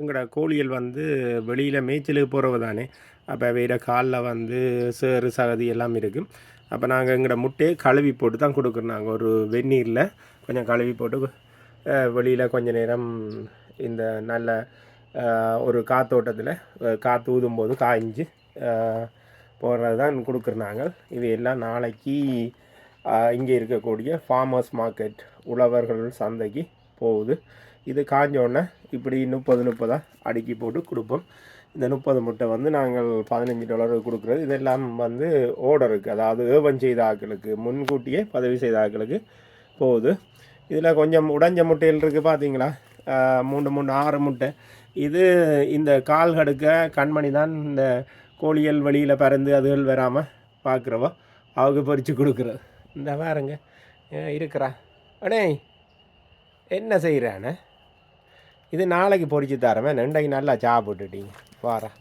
எங்களோட கோழிகள் வந்து வெளியில் மேய்ச்சலுக்கு போகிறவ தானே. அப்போ வேறு காலில் வந்து சேறு சகதி எல்லாம் இருக்கும் அப்போ நாங்கள் எங்களோட முட்டையை கழுவி போட்டு தான் கொடுக்குறோம். நாங்கள் ஒரு வெந்நீரில் கொஞ்சம் கழுவி போட்டு வெளியில் கொஞ்ச நேரம் இந்த நல்ல ஒரு காத்தோட்டத்தில் காற்று ஊதும் போது காய்ஞ்சி போடுறது தான் கொடுக்குறோம் நாங்கள் இது எல்லாம் நாளைக்கு இங்கே இருக்கக்கூடிய ஃபார்மர்ஸ் மார்க்கெட் உழவர்கள் சந்தைக்கு போகுது. இது காஞ்சோடனே இப்படி முப்பது முப்பதாக அடுக்கி போட்டு கொடுப்போம். இந்த முப்பது முட்டை வந்து நாங்கள் பதினஞ்சு டாலருக்கு கொடுக்குறது. இதெல்லாம் வந்து ஓர்டருக்கு அதாவது ஏவம் செய்த ஆட்களுக்கு முன்கூட்டியே பதவி செய்த ஆக்களுக்கு போகுது. இதில் கொஞ்சம் உடஞ்ச முட்டைகள் இருக்குது பார்த்தீங்களா? மூணு மூணு ஆறு முட்டை. இது இந்த கால் கடுக்க கண்மணி தான் இந்த கோழிகள் வெளியில் பறந்து அதுகள் வராமல் பார்க்குறவோ அவங்க பறித்து கொடுக்குறது. இந்த பாருங்க இருக்கிறா. அடே என்ன செய்கிறானே இது நாளைக்கு பொறிச்சு தரமே ரெண்டைக்கு நல்லா சாப்பிட்டுட்டீங்க. வாரேன்